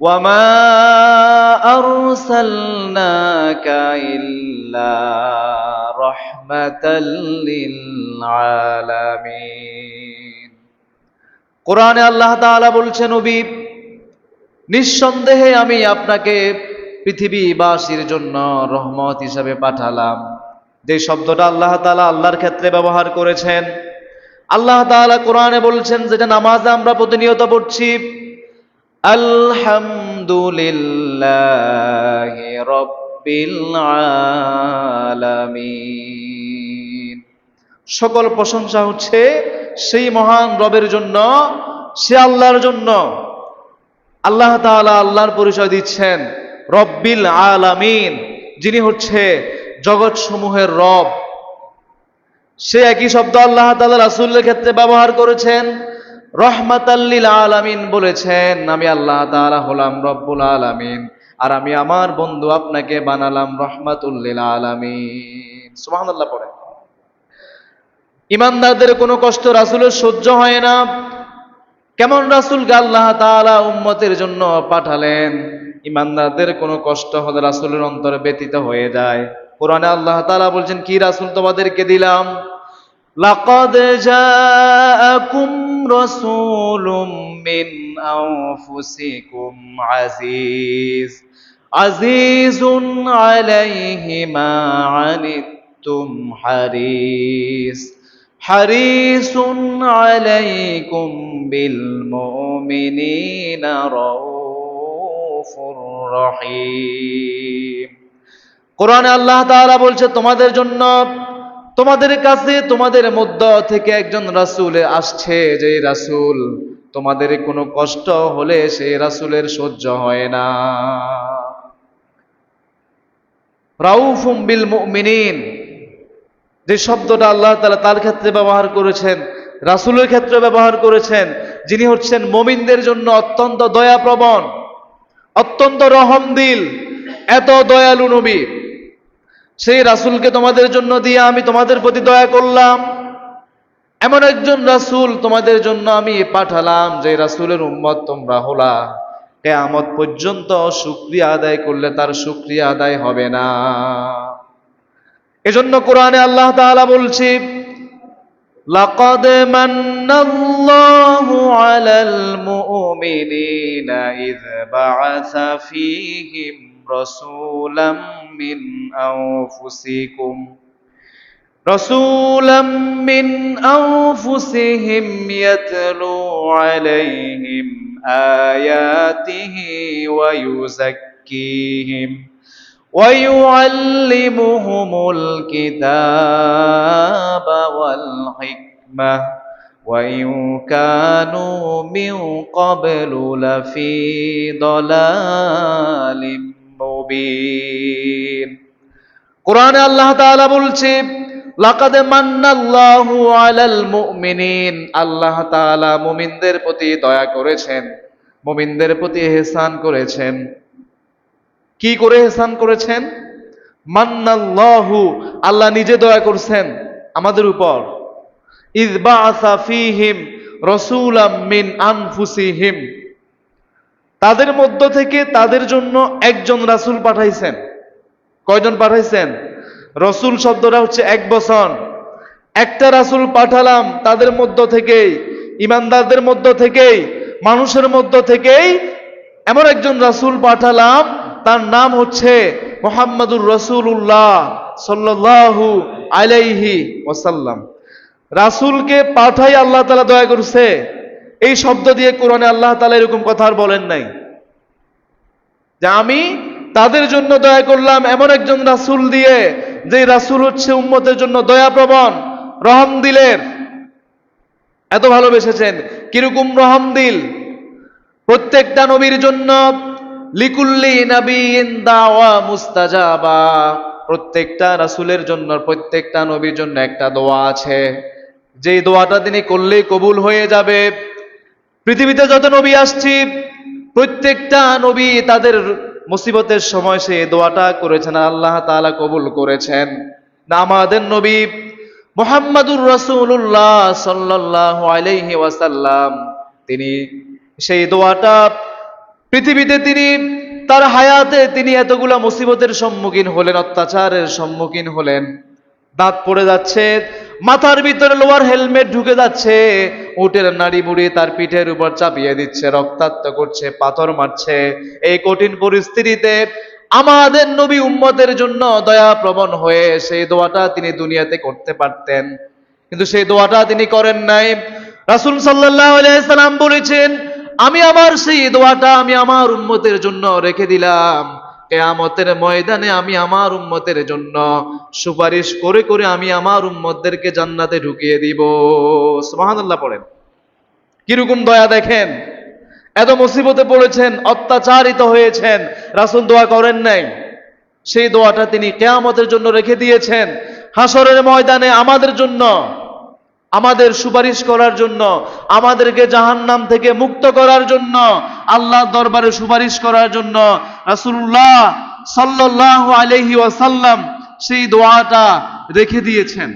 وما أرسلناك إلا رحمة للعالمين কোরআনে আল্লাহ তাআলা বলছেন নবী নিঃসন্দেহে আমি আপনাকে পৃথিবীবাসীর জন্য রহমত হিসাবে পাঠালাম যে শব্দটা আল্লাহ তাআলা আল্লাহর ক্ষেত্রে ব্যবহার করেছেন আল্লাহ তাআলা কোরআনে বলছেন যেটা নামাজে আমরা প্রতিনিয়ত পড়ছি আলহামদুলিল্লাহ রব্বিল আলামিন। সকল প্রশংসা হচ্ছে সেই মহান রবের জন্য, সে আল্লাহর জন্য। আল্লাহ তাআলা আল্লাহর পরিচয় দিচ্ছেন রব্বিল আলামিন, যিনি হচ্ছে জগৎ সমূহের রব। সে একই শব্দ আল্লাহ তাআলা রাসূলের ক্ষেত্রে ব্যবহার করেছেন। রহমাতাল্লিল আলামিন বলেছেন, আমি আল্লাহ তাআলা হলাম রব্বুল আলামিন, আর আমি আমার বন্ধু আপনাকে বানালাম রহমাতুল্লিল আলামিন। সুবহানাল্লাহ পড়ে। ইমানদারদের কোনো কষ্ট রাসূলের সহ্য হয় না। কেমন রাসূলকে আল্লাহ তাআলা উম্মতের জন্য পাঠালেন? ইমানদারদের কোনো কষ্ট হলে রাসূলের অন্তরে ব্যতীত হয়ে যায়। কোরআনে আল্লাহ তাআলা বলছেন, কি রাসূল তোমাদেরকে দিলাম? জাআকুম রাসূলুম মিন আনফুসিকুম আজিজ আজিজুন আলাইহি মা আনিতুম হারিস হারিসুন আলাইকুম বিল মুমিনিনা রাউফুর রহিম কোরআনে আল্লাহ তাআলা বলছে, তোমাদের জন্য তোমাদের কাছে, তোমাদের মধ্য থেকে একজন রাসূল আসছে যে রাসূল, তোমাদের কোনো কষ্ট হলে সেই রাসূলের সহ্য হয় না। রাউফুম বিল মুমিনিন, যে শব্দটা আল্লাহ তালা তার ক্ষেত্রে ব্যবহার করেছেন, রাসুলের ক্ষেত্রে ব্যবহার করেছেন, যিনি হচ্ছেন মমিনদের জন্য অত্যন্ত দয়াপ্রবণ, অত্যন্ত রহমদিল এত দয়ালু নবী। সেই রাসূলকে তোমাদের জন্য দিয়ে আমি তোমাদের প্রতি দয়া করলাম এমন একজন রাসূল তোমাদের জন্য আমি পাঠালাম যে রাসূলের উম্মত তোমরা হলা কেয়ামত পর্যন্ত শুকরিয়া আদায় করলে তার শুকরিয়া আদায় হবে না এজন্য কোরআনে আল্লাহ তাআলা বলছি لقد من الله على المؤمنين إذ بعث فيهم رسولا من أنفسكم. رسولا من أنفسهم يتلو عليهم آياته ويزكيهم ويعلمهم الكتاب والحكمة. وإن كانوا من قبل لفي ضلال. মুবিন। কোরআনে আল্লাহ তাআলা বলছে, লাকাদ মান্নাল্লাহু আলাল মুমিনিন। আল্লাহ তাআলা মুমিনদের প্রতি দয়া করেছেন, মুমিনদের প্রতি ইহসান করেছেন। কি করে ইহসান করেছেন? মান্নাল্লাহু, আল্লাহ নিজে দয়া করছেন আমাদের উপর। বাআসা ফীহিম রাসূলাম মিন আনফুসিহিম। তাদের মধ্য থেকে তাদের জন্য একজন রাসূল পাঠাইছেন। কয়জন পাঠাইছেন? রসুল শব্দটা হচ্ছে এক বছর একটা রাসূল পাঠালাম তাদের মধ্য থেকেই, ইমানদারদের মধ্য থেকেই, মানুষের মধ্য থেকেই এমন একজন রাসূল পাঠালাম, তার নাম হচ্ছে মোহাম্মদুর রসুল্লাহ সাল্লাল্লাহু আলাইহি ওয়াসাল্লাম। রাসূলকে পাঠাই আল্লাহ তালা দয়া করছে। এই শব্দ দিয়ে কোরআনে আল্লাহ তালা এরকম কথা আর বলেন নাই। যে আমি তাদের জন্য দয়া করলাম, এমন একজন রাসূল দিয়ে যে রাসূল হচ্ছে উম্মতের জন্য দয়াপ্রবণ, রহম দিলের। এত ভালোবেসেছেন। কীরকম রহম দিল। প্রত্যেকটা নবীর জন্য লিকুল্লি নবীন দাওয়া মুস্তাজাবা। প্রত্যেকটা রাসূলের জন্য, প্রত্যেকটা নবীর জন্য একটা দোয়া আছে। যেই দোয়াটা তিনি করলেই কবুল হয়ে যাবে। পৃথিবীতে যত নবী আসছি, প্রত্যেকটা নবী তাদের মুসিবতের সময় সে দোয়াটা করেছেন আল্লাহ তাআলা কবুল করেছেন। না আমাদের নবী মোহাম্মদুর রসুল্লাহ সাল্লাল্লাহু আলাইহি ওয়াসাল্লাম, তিনি সেই দোয়াটা পৃথিবীতে তিনি, তার হায়াতে তিনি এতগুলা মুসিবতের সম্মুখীন হলেন, অত্যাচারের সম্মুখীন হলেন। দাঁত পড়ে যাচ্ছে, মাথার ভিতরে লোয়ার হেলমেট ঢুকে যাচ্ছে উটের নাড়ি বুড়ি তার পিঠের উপর চাপিয়ে দিচ্ছে, রক্তাক্ত করছে, পাথর মারছে। এই কঠিন পরিস্থিতিতে আমাদের নবী উম্মতের জন্য দয়া প্রবণ হয়ে সেই দোয়াটা তিনি দুনিয়াতে করতে পারতেন। কিন্তু সেই দোয়াটা তিনি করেন নাই। রাসূল সাল্লাম বলেছেন, আমি আমার সেই দোয়াটা আমি আমার উম্মতের জন্য রেখে দিলাম। কেয়ামতের ময়দানে আমি আমার উম্মতের জন্য সুপারিশ করে করে আমি আমার উম্মতদেরকে জান্নাতে ঢুকিয়ে দিব। সুবহানাল্লাহ পড়েন। কীরকম দয়া দেখেন? এত মুসিবতে পড়েছেন, অত্যাচারিত হয়েছেন, রাসূল দোয়া করেন নাই। সেই দোয়াটা তিনি কেয়ামতের জন্য রেখে দিয়েছেন। হাসরের ময়দানে আমাদের জন্য, আমাদের সুপারিশ করার জন্য, আমাদেরকে জাহান্নাম থেকে মুক্ত করার জন্য আল্লাহ দরবারে সুপারিশ করার জন্য রাসূলুল্লাহ সাল্লাহ আলহি ওয়াসাল্লাম সেই দোয়াটা রেখে দিয়েছেন।